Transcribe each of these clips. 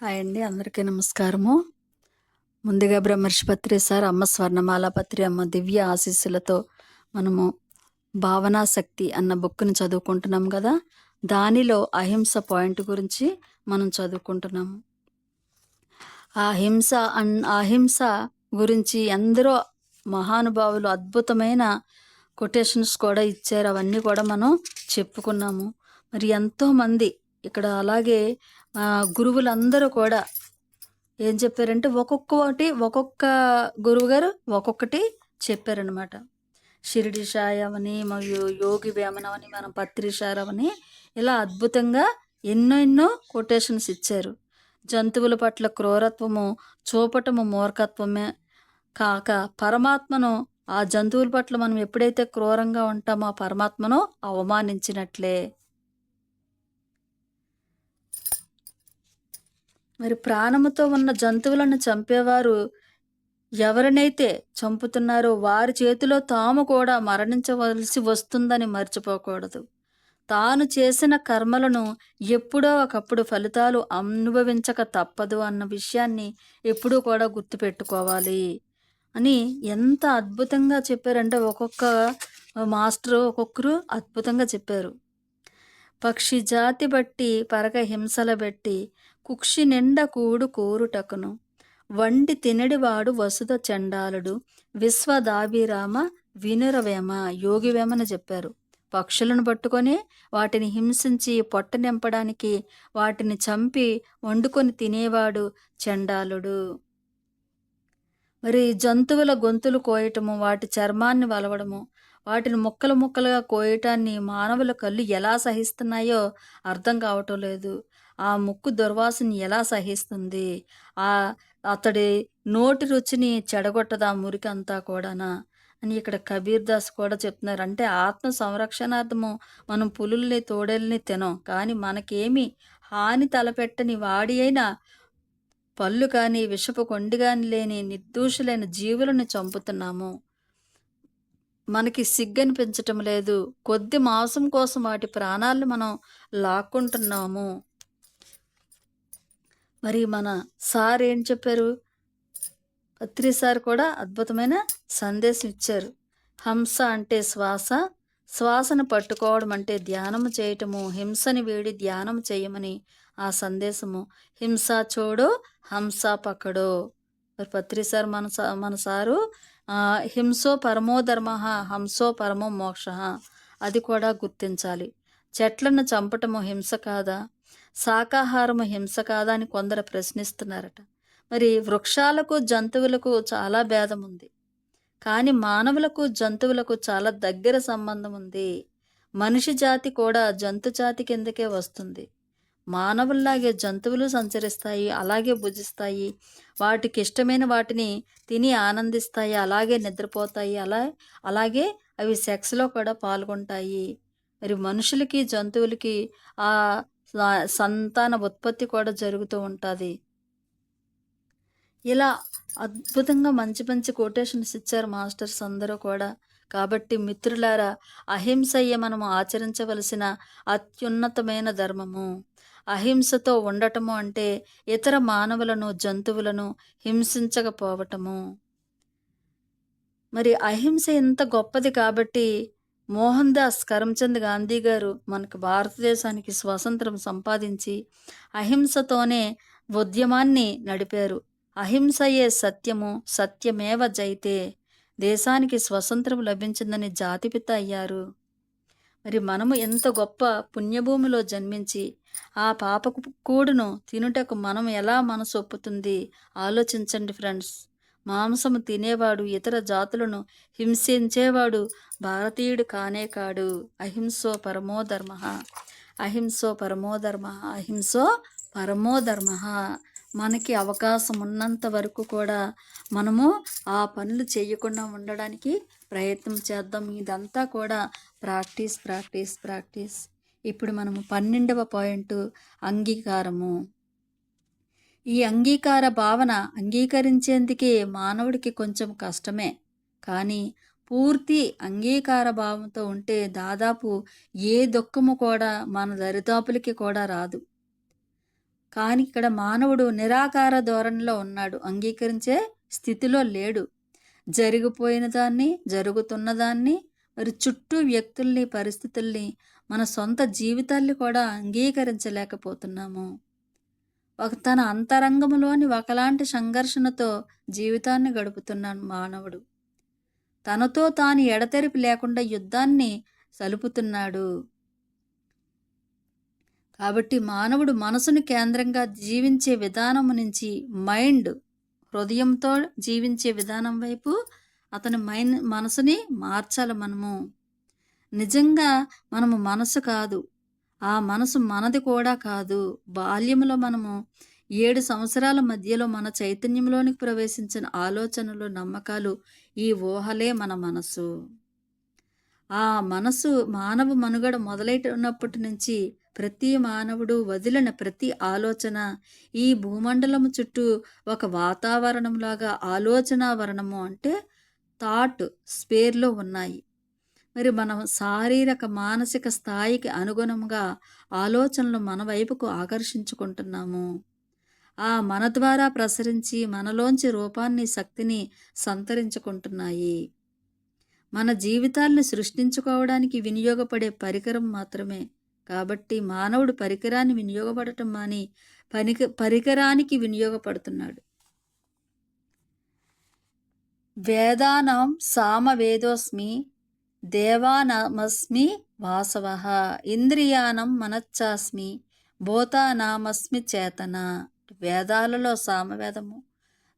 Hi అండి అందరికీ నమస్కారము. ముందుగా బ్రహ్మర్షి పత్రి సార్ అమ్మ స్వర్ణమాల పత్రి అమ్మ దివ్య ఆశీస్సులతో మనము భావనాశక్తి అన్న బుక్ని చదువుకుంటున్నాం కదా. దానిలో అహింస పాయింట్ గురించి మనం చదువుకుంటున్నాము. అహింస అన్ అహింస గురించి ఎందరో మహానుభావులు అద్భుతమైన కొటేషన్స్ కూడా ఇచ్చారు. అవన్నీ కూడా మనం చెప్పుకున్నాము. మరి ఎంతోమంది ఇక్కడ అలాగే గురువులందరూ కూడా ఏం చెప్పారంటే ఒక్కొక్కటి ఒక్కొక్క గురువు గారు ఒక్కొక్కటి చెప్పారనమాట షిరిడి షాయమని మరియు యోగి వేమనమని మనం పత్రిషారమని ఇలా అద్భుతంగా ఎన్నో ఎన్నో కొటేషన్స్ ఇచ్చారు. జంతువుల పట్ల క్రూరత్వము చూపటము మూర్ఖత్వమే కాక పరమాత్మను ఆ జంతువుల పట్ల మనం ఎప్పుడైతే క్రూరంగా ఉంటామో ఆ పరమాత్మను అవమానించినట్లే. మరి ప్రాణముతో ఉన్న జంతువులను చంపేవారు ఎవరినైతే చంపుతున్నారో వారి చేతిలో తాము కూడా మరణించవలసి వస్తుందని మర్చిపోకూడదు. తాను చేసిన కర్మలను ఎప్పుడో ఒకప్పుడు ఫలితాలు అనుభవించక తప్పదు అన్న విషయాన్ని ఎప్పుడూ కూడా గుర్తుపెట్టుకోవాలి అని ఎంత అద్భుతంగా చెప్పారంటే ఒక్కొక్క మాస్టర్ ఒక్కొక్కరు అద్భుతంగా చెప్పారు. పక్షి జాతి బట్టి పరక హింసల బట్టి కుక్షి నిండ కూడు కోరుటకును. వండి తినడివాడు వసుధ చండాలుడు. విశ్వదాభిరామ వినురవేమ యోగివేమని చెప్పారు. పక్షులను పట్టుకొని వాటిని హింసించి పొట్ట నింపడానికి వాటిని చంపి వండుకొని తినేవాడు చండాలుడు. మరి జంతువుల గొంతులు కోయటము వాటి చర్మాన్ని వలవడము వాటిని ముక్కలు ముక్కలుగా కోయటాన్ని మానవుల కళ్ళు ఎలా సహిస్తున్నాయో అర్థం కావటం లేదు. ఆ ముక్కు దుర్వాసన ఎలా సహిస్తుంది? ఆ అతడి నోటి రుచిని చెడగొట్టదా మురికి అంతా కూడానా? అని ఇక్కడ కబీర్ దాస్ కూడా చెప్తున్నారు. అంటే ఆత్మ సంరక్షణార్థము మనం పులుల్ని తోడేల్ని తినం. కానీ మనకేమి హాని తలపెట్టని వాడి అయిన పళ్ళు కానీ విషపు కొండి కానీ లేని నిర్దోషులైన జీవులను చంపుతున్నాము. మనకి సిగ్గనిపించటం లేదు. కొద్ది మాంసం కోసం వాటి ప్రాణాలను మనం లాక్కుంటున్నాము. మరి మన సార్ ఏం చెప్పారు? పత్రి సార్ కూడా అద్భుతమైన సందేశం ఇచ్చారు. హంస అంటే శ్వాస. శ్వాసను పట్టుకోవడం అంటే ధ్యానం చేయటము. హింసని వేడి ధ్యానం చేయమని ఆ సందేశము. హింస చూడు హంస పక్కడో మరి పత్రి సార్ మన సా మన సారు హింసో పరమో ధర్మ హంసో పరమో మోక్ష. అది కూడా గుర్తించాలి. చెట్లను చంపటము హింస కాదా? శాకాహారము హింస కాదా అని కొందరు ప్రశ్నిస్తున్నారట. మరి వృక్షాలకు జంతువులకు చాలా భేదం ఉంది. కానీ మానవులకు జంతువులకు చాలా దగ్గర సంబంధం ఉంది. మనిషి జాతి కూడా జంతు జాతి కిందకే వస్తుంది. మానవుల్లాగే జంతువులు సంచరిస్తాయి అలాగే భుజిస్తాయి. వాటికి ఇష్టమైన వాటిని తిని ఆనందిస్తాయి అలాగే నిద్రపోతాయి అలా అలాగే అవి సెక్స్లో కూడా పాల్గొంటాయి. మరి మనుషులకి జంతువులకి ఆ సంతాన ఉత్పత్తి కూడా జరుగుతూ ఉంటుంది. ఇలా అద్భుతంగా మంచి మంచి కొటేషన్స్ ఇచ్చారు మాస్టర్స్ అందరూ కూడా. కాబట్టి మిత్రులారా అహింసయ్య మనము ఆచరించవలసిన అత్యున్నతమైన ధర్మము. అహింసతో ఉండటము అంటే ఇతర మానవులను జంతువులను హింసించకపోవటము. మరి అహింస ఎంత గొప్పది కాబట్టి మోహన్ దాస్ కరమ్చంద్ గాంధీ గారు మనకు భారతదేశానికి స్వాతంత్రం సంపాదించి అహింసతోనే ఉద్యమాన్ని నడిపారు. అహింసయే సత్యము సత్యమేవ జైతే దేశానికి స్వతంత్రం లభించిందని జాతిపిత అయ్యారు. మరి మనము ఎంత గొప్ప పుణ్యభూమిలో జన్మించి ఆ పాపకు కూడును తినుటకు మనం ఎలా మనసు ఒప్పుతుంది? ఆలోచించండి ఫ్రెండ్స్. మాంసము తినేవాడు ఇతర జాతులను హింసించేవాడు భారతీయుడు కానే కాడు. అహింసో పరమో ధర్మ. అహింసో పరమో ధర్మ. అహింసో పరమో ధర్మ. మనకి అవకాశం ఉన్నంత వరకు కూడా మనము ఆ పనులు చేయకుండా ఉండడానికి ప్రయత్నం చేద్దాం. ఇదంతా కూడా ప్రాక్టీస్ ప్రాక్టీస్ ప్రాక్టీస్. ఇప్పుడు మనము పన్నెండవ పాయింట్ అంగీకారము. ఈ అంగీకార భావన అంగీకరించేందుకే మానవుడికి కొంచెం కష్టమే. కానీ పూర్తి అంగీకార భావంతో ఉంటే దాదాపు ఏ దుఃఖము కూడా మన దరిదాపులకి కూడా రాదు. కానీ ఇక్కడ మానవుడు నిరాకార ధోరణిలో ఉన్నాడు. అంగీకరించే స్థితిలో లేడు. జరిగిపోయిన దాన్ని జరుగుతున్న దాన్ని మరి చుట్టూ వ్యక్తుల్ని పరిస్థితుల్ని మన సొంత జీవితాల్ని కూడా అంగీకరించలేకపోతున్నాము. ఒక తన అంతరంగంలోని ఒకలాంటి సంఘర్షణతో జీవితాన్ని గడుపుతున్నాను మానవుడు. తనతో తాను ఎడతెరిపి లేకుండా యుద్ధాన్ని సలుపుతున్నాడు. కాబట్టి మానవుడు మనసుని కేంద్రంగా జీవించే విధానం నుంచి మైండ్ హృదయంతో జీవించే విధానం వైపు అతని మైండ్ మనసుని మార్చాలి మనము. నిజంగా మనము మనసు కాదు. ఆ మనసు మనది కూడా కాదు. బాల్యంలో మనము ఏడు సంవత్సరాల మధ్యలో మన చైతన్యంలోనికి ప్రవేశించిన ఆలోచనలు నమ్మకాలు ఈ ఊహలే మన మనసు. ఆ మనసు మానవ మనుగడ మొదలైనప్పటి నుంచి ప్రతి మానవుడు వదిలిన ప్రతి ఆలోచన ఈ భూమండలము చుట్టూ ఒక వాతావరణంలాగా ఆలోచనావరణము అంటే థాట్ స్పేర్లో ఉన్నాయి. మరి మనం శారీరక మానసిక స్థాయికి అనుగుణంగా ఆలోచనలు మన వైపుకు ఆకర్షించుకుంటున్నాము. ఆ మన ద్వారా ప్రసరించి మనలోంచి రూపాన్ని శక్తిని సంతరించుకుంటున్నాయి. మన జీవితాల్ని సృష్టించుకోవడానికి వినియోగపడే పరికరం మాత్రమే. కాబట్టి మానవుడు పరికరాన్ని వినియోగపడటం మాని పనిక పరికరానికి వినియోగపడుతున్నాడు. వేదానం సామవేదోస్మి దేవానామస్మి వాసవ ఇంద్రియానం మనచ్చాస్మి భూతానామస్మి చేతన. వేదాలలో సామవేదము.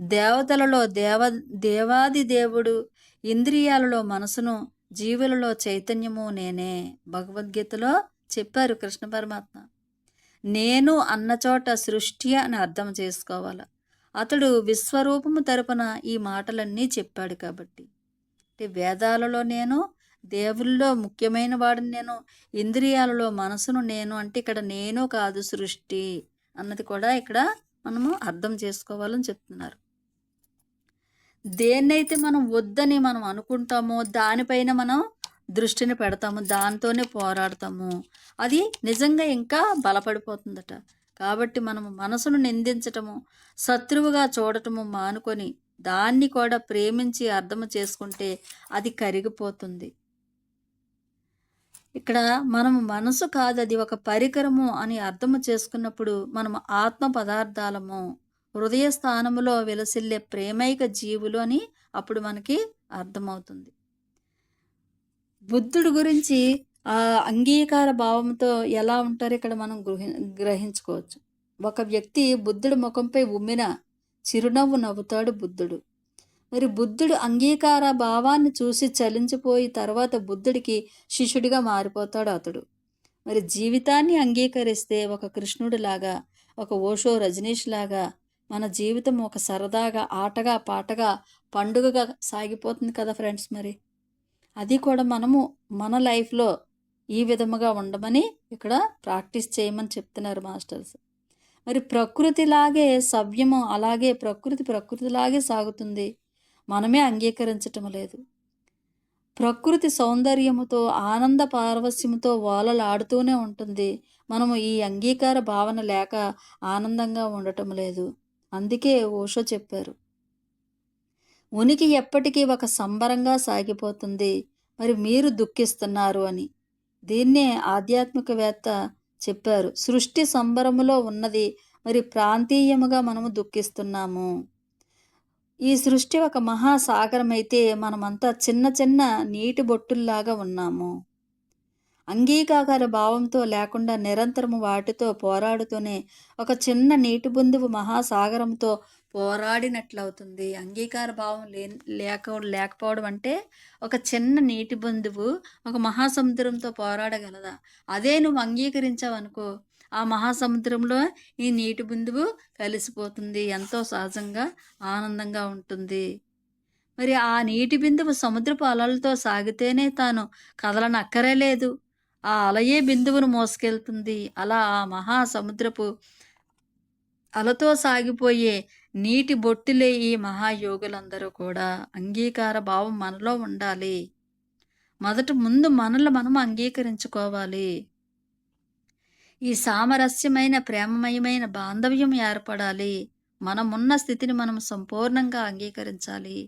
దేవతలలో దేవ దేవాది దేవుడు ఇంద్రియాలలో మనసును జీవులలో చైతన్యము నేనే. భగవద్గీతలో చెప్పారు కృష్ణ పరమాత్మ. నేను అన్న చోట సృష్టి అని అర్థం చేసుకోవాలి. అతడు విశ్వరూపము తరపున ఈ మాటలన్నీ చెప్పాడు కాబట్టి. అంటే వేదాలలో నేను దేవుల్లో ముఖ్యమైన వాడిని నేను ఇంద్రియాలలో మనసును నేను అంటే ఇక్కడ నేను కాదు సృష్టి అన్నది కూడా ఇక్కడ మనము అర్థం చేసుకోవాలని చెప్తున్నారు. దేన్నైతే మనం వద్దని మనం అనుకుంటామో దానిపైన మనం దృష్టిని పెడతాము దాంతోనే పోరాడతాము. అది నిజంగా ఇంకా బలపడిపోతుందట. కాబట్టి మనము మనసును నిందించటము శత్రువుగా చూడటము మానుకొని దాన్ని కూడా ప్రేమించి అర్థం చేసుకుంటే అది కరిగిపోతుంది. ఇక్కడ మనము మనసు కాదు అది ఒక పరికరము అని అర్థము చేసుకున్నప్పుడు మనము ఆత్మ పదార్థాలము హృదయ స్థానములో విలసిల్లే ప్రేమైక జీవులు అని అప్పుడు మనకి అర్థమవుతుంది. బుద్ధుడు గురించి ఆ అంగీకార భావంతో ఎలా ఉంటారో ఇక్కడ మనం గృహి గ్రహించుకోవచ్చు. ఒక వ్యక్తి బుద్ధుడు ముఖంపై ఉమ్మిన చిరునవ్వు నవ్వుతాడు బుద్ధుడు. మరి బుద్ధుడు అంగీకార భావాన్ని చూసి చలించిపోయి తర్వాత బుద్ధుడికి శిష్యుడిగా మారిపోతాడు అతడు. మరి జీవితాన్ని అంగీకరిస్తే ఒక కృష్ణుడిలాగా ఒక ఓషో రజనీష్ లాగా మన జీవితం ఒక సరదాగా ఆటగా పాటగా పండుగగా సాగిపోతుంది కదా ఫ్రెండ్స్ మరి. అది కూడా మనము మన లైఫ్లో ఈ విధముగా ఉండమని ఇక్కడ ప్రాక్టీస్ చేయమని చెప్తున్నారు మాస్టర్స్. మరి ప్రకృతిలాగే సవ్యము అలాగే ప్రకృతి ప్రకృతిలాగే సాగుతుంది. మనమే అంగీకరించటం లేదు. ప్రకృతి సౌందర్యముతో ఆనంద పారవస్యముతో ఓలలాడుతూనే ఉంటుంది. మనము ఈ అంగీకార భావన లేక ఆనందంగా ఉండటం లేదు. అందుకే ఓషో చెప్పారు. ఉనికి ఎప్పటికీ ఒక సంబరంగా సాగిపోతుంది. మరి మీరు దుఃఖిస్తున్నారు అని. దీన్నే ఆధ్యాత్మికవేత్త చెప్పారు. సృష్టి సంబరములో ఉన్నది. మరి ప్రాంతీయముగా మనము దుఃఖిస్తున్నాము. ఈ సృష్టి ఒక మహాసాగరం అయితే మనమంతా చిన్న చిన్న నీటి బొట్టుల్లాగా ఉన్నాము. అంగీకార భావంతో లేకుండా నిరంతరము వాటితో పోరాడుతూనే ఒక చిన్న నీటి బుందువు మహాసాగరంతో పోరాడినట్లవుతుంది. అంగీకార భావం లే లేక లేకపోవడం అంటే ఒక చిన్న నీటి బుందువు ఒక మహాసముద్రంతో పోరాడగలదా? అదే నువ్వు అంగీకరించావనుకో ఆ మహాసముద్రంలో ఈ నీటి బిందువు కలిసిపోతుంది. ఎంతో సహజంగా ఆనందంగా ఉంటుంది. మరి ఆ నీటి బిందువు సముద్రపు అలలతో సాగితేనే తాను కదలనక్కరే లేదు ఆ అలయే బిందువును మోసుకెళ్తుంది. అలా ఆ మహాసముద్రపు అలతో సాగిపోయే నీటి బొట్టిలే ఈ మహాయోగులందరూ కూడా. అంగీకార భావం మనలో ఉండాలి. మొదట ముందు మనల్ని మనం అంగీకరించుకోవాలి. ఈ సామరస్యమైన ప్రేమమయమైన బాంధవ్యం ఏర్పడాలి. మనమున్న స్థితిని మనం సంపూర్ణంగా అంగీకరించాలి.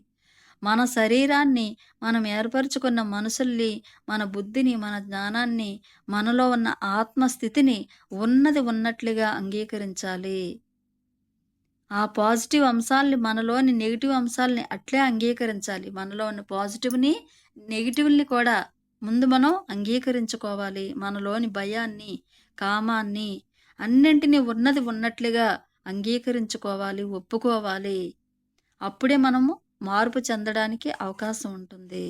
మన శరీరాన్ని, మనం ఏర్పరుచుకున్న మనసుల్ని, మన బుద్ధిని, మన జ్ఞానాన్ని, మనలో ఉన్న ఆత్మస్థితిని ఉన్నది ఉన్నట్లుగా అంగీకరించాలి. ఆ పాజిటివ్ అంశాల్ని మనలోని నెగిటివ్ అంశాలని అట్లే అంగీకరించాలి. మనలో ఉన్న పాజిటివ్‌ని, నెగిటివ్ని కూడా ముందు మనం అంగీకరించుకోవాలి. మనలోని భయాన్ని, కామాన్ని అన్నింటినీ ఉన్నది ఉన్నట్లుగా అంగీకరించుకోవాలి, ఒప్పుకోవాలి. అప్పుడే మనము మార్పు చెందడానికి అవకాశం ఉంటుంది.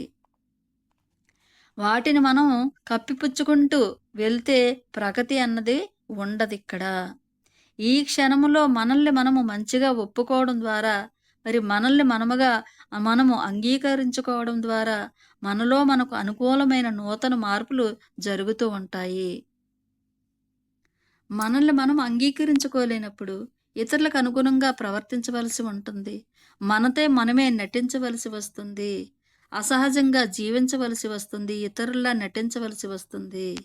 వాటిని మనం కప్పిపుచ్చుకుంటూ వెళ్తే ప్రగతి అన్నది ఉండదు ఇక్కడ ఈ క్షణములో మనల్ని మనము మంచిగా ఒప్పుకోవడం ద్వారా, మరి మనల్ని మనముగా మనము అంగీకరించుకోవడం ద్వారా, మనలో మనకు అనుకూలమైన నూతన మార్పులు జరుగుతూ ఉంటాయి. మనల్ని మనం అంగీకరించుకోలేనప్పుడు ఇతరులకు అనుగుణంగా ప్రవర్తించవలసి ఉంటుంది. మనతే మనమే నటించవలసి వస్తుంది. అసహజంగా జీవించవలసి వస్తుంది. ఇతరుల్లా నటించవలసి వస్తుంది.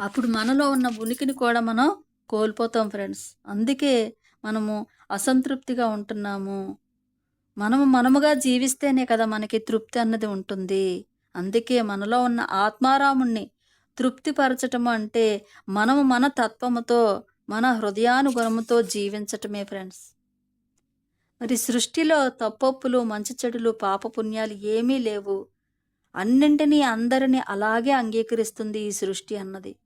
అప్పుడు మనలో ఉన్న ఉనికిని కూడా మనం కోల్పోతాం ఫ్రెండ్స్. అందుకే మనము అసంతృప్తిగా ఉంటున్నాము. మనము మనముగా జీవిస్తేనే కదా మనకి తృప్తి అన్నది ఉంటుంది. అందుకే మనలో ఉన్న ఆత్మారాముణ్ణి తృప్తిపరచటం అంటే మనము మన తత్వముతో, మన హృదయానుగుణముతో జీవించటమే ఫ్రెండ్స్. మరి సృష్టిలో తప్పొప్పులు, మంచి చెడులు, పాపపుణ్యాలు ఏమీ లేవు. అన్నింటినీ, అందరిని అలాగే అంగీకరిస్తుంది ఈ సృష్టి అన్నది.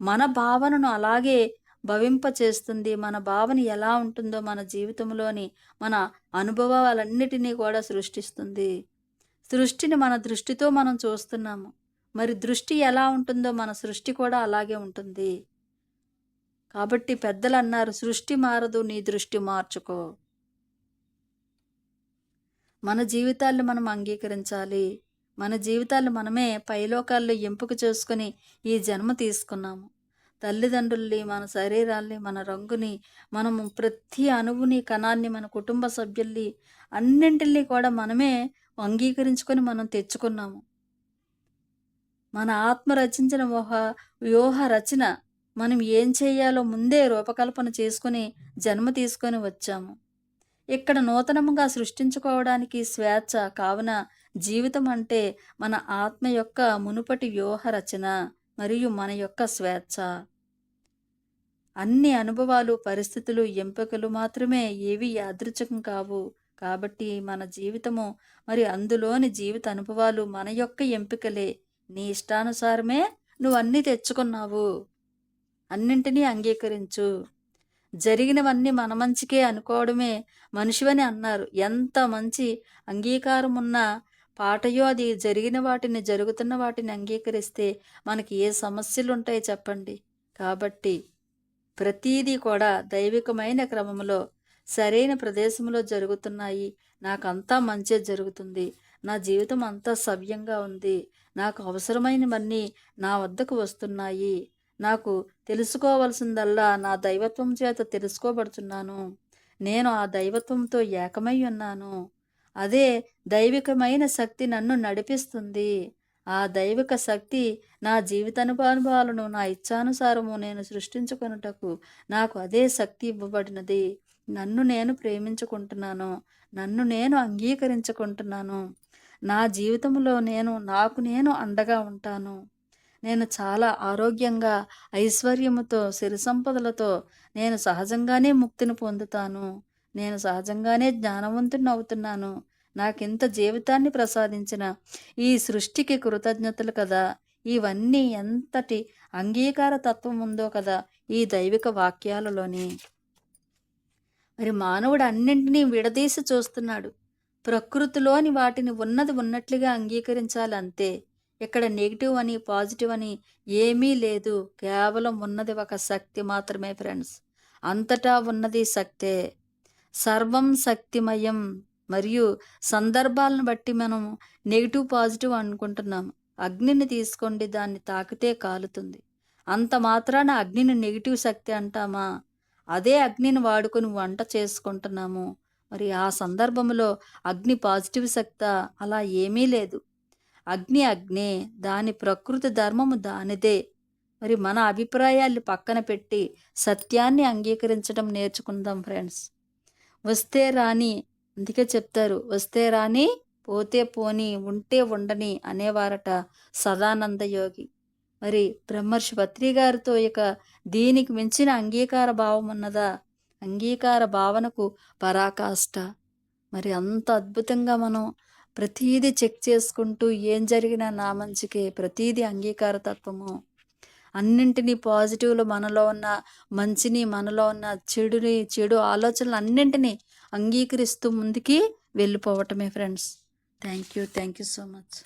మన భావనను అలాగే భవింపచేస్తుంది. మన భావన ఎలా ఉంటుందో మన జీవితంలోని మన అనుభవాలన్నిటినీ కూడా సృష్టిస్తుంది. సృష్టిని మన దృష్టితో మనం చూస్తున్నాము. మరి దృష్టి ఎలా ఉంటుందో మన సృష్టి కూడా అలాగే ఉంటుంది. కాబట్టి పెద్దలన్నారు సృష్టి మారదు నీ దృష్టి మార్చుకో. మన జీవితాల్ని మనం అంగీకరించాలి. మన జీవితాలు మనమే పైలోకాల్లో ఎంపిక చేసుకొని ఈ జన్మ తీసుకున్నాము. తల్లిదండ్రుల్ని, మన శరీరాల్ని, మన రంగుని, మనము ప్రతి అణువుని, కణాన్ని, మన కుటుంబ సభ్యుల్ని అన్నింటిని కూడా మనమే అంగీకరించుకొని మనం తెచ్చుకున్నాము. మన ఆత్మ రచించిన ఒక వ్యూహ రచన మనం ఏం చేయాలో ముందే రూపకల్పన చేసుకొని జన్మ తీసుకొని వచ్చాము. ఇక్కడ నూతనముగా సృష్టించుకోవడానికి స్వేచ్ఛ కావున జీవితం అంటే మన ఆత్మ యొక్క మునుపటి వ్యూహ రచన మరియు మన యొక్క స్వేచ్ఛ. అన్ని అనుభవాలు, పరిస్థితులు, ఎంపికలు మాత్రమే ఏవి యాదృచ్ఛకం కావు. కాబట్టి మన జీవితము మరి అందులోని జీవిత అనుభవాలు మన యొక్క ఎంపికలే. నీ ఇష్టానుసారమే నువ్వన్నీ తెచ్చుకున్నావు. అన్నింటినీ అంగీకరించు. జరిగినవన్నీ మన మంచికే అనుకోవడమే మనిషివని అన్నారు. ఎంత మంచి అంగీకారం ఉన్నా పాటయో అది జరిగిన వాటిని, జరుగుతున్న వాటిని అంగీకరిస్తే మనకి ఏ సమస్యలు ఉంటాయి చెప్పండి. కాబట్టి ప్రతీదీ కూడా దైవికమైన క్రమంలో సరైన ప్రదేశంలో జరుగుతున్నాయి. నాకంతా మంచే జరుగుతుంది. నా జీవితం అంతా సవ్యంగా ఉంది. నాకు అవసరమైనవన్నీ నా వద్దకు వస్తున్నాయి. నాకు తెలుసుకోవలసిందల్లా నా దైవత్వం చేత తెలుసుకోబడుచున్నాను. నేను ఆ దైవత్వంతో ఏకమై ఉన్నాను. అదే దైవికమైన శక్తి నన్ను నడిపిస్తుంది. ఆ దైవిక శక్తి నా జీవితానుభవాలను నా ఇచ్చానుసారము నేను సృష్టించుకొనుటకు నాకు అదే శక్తి ఇవ్వబడినది. నన్ను నేను ప్రేమించుకుంటున్నాను. నన్ను నేను అంగీకరించుకుంటున్నాను. నా జీవితంలో నేను నాకు నేను అండగా ఉంటాను. నేను చాలా ఆరోగ్యంగా, ఐశ్వర్యముతో, సిరి సంపదలతో నేను సహజంగానే ముక్తిని పొందుతాను. నేను సహజంగానే జ్ఞానవంతుని అవుతున్నాను నాకింత జీవితాన్ని ప్రసాదించిన ఈ సృష్టికి కృతజ్ఞతలు కదా! ఇవన్నీ ఎంతటి అంగీకార తత్వం ఉందో కదా ఈ దైవిక వాక్యాలలోని. మరి మానవుడు అన్నింటినీ విడదీసి చూస్తున్నాడు. ప్రకృతిలోని వాటిని ఉన్నది ఉన్నట్లుగా అంగీకరించాలి అంతే. ఇక్కడ నెగిటివ్ అని, పాజిటివ్ అని ఏమీ లేదు. కేవలం ఉన్నది ఒక శక్తి మాత్రమే ఫ్రెండ్స్. అంతటా ఉన్నది శక్తే. సర్వం శక్తిమయం. మరియు సందర్భాలను బట్టి మనం నెగిటివ్ పాజిటివ్ అనుకుంటున్నాము. అగ్నిని తీసుకోండి దాన్ని తాకితే కాలుతుంది. అంత మాత్రాన అగ్నిని నెగిటివ్ శక్తి అంటామా? అదే అగ్నిని వాడుకొని వంట చేసుకుంటున్నాము. మరి ఆ సందర్భంలో అగ్ని పాజిటివ్ శక్త అలా ఏమీ లేదు. అగ్ని అగ్నే. దాని ప్రకృతి ధర్మము దానిదే. మరి మన అభిప్రాయాలు పక్కన పెట్టి సత్యాన్ని అంగీకరించడం నేర్చుకుందాం ఫ్రెండ్స్ వస్తే రాని అందుకే చెప్తారు వస్తే రాని పోతే పోని ఉంటే ఉండని అనేవారట సదానంద యోగి మరి బ్రహ్మర్షి పత్రి గారితో ఇక దీనికి మించిన అంగీకార భావం ఉన్నదా అంగీకార భావనకు పరాకాష్ట. మరి అంత అద్భుతంగా మనం ప్రతీది చెక్ చేసుకుంటూ ఏం జరిగినా నా మంచికే ప్రతీది అంగీకార తత్వము. అన్నింటినీ పాజిటివ్లో మనలో ఉన్న మంచిని మనలో ఉన్న చెడుని చెడు ఆలోచనలు అన్నింటినీ అంగీకరిస్తూ ముందుకి వెళ్ళిపోవటమే friends. Thank you thank you so much.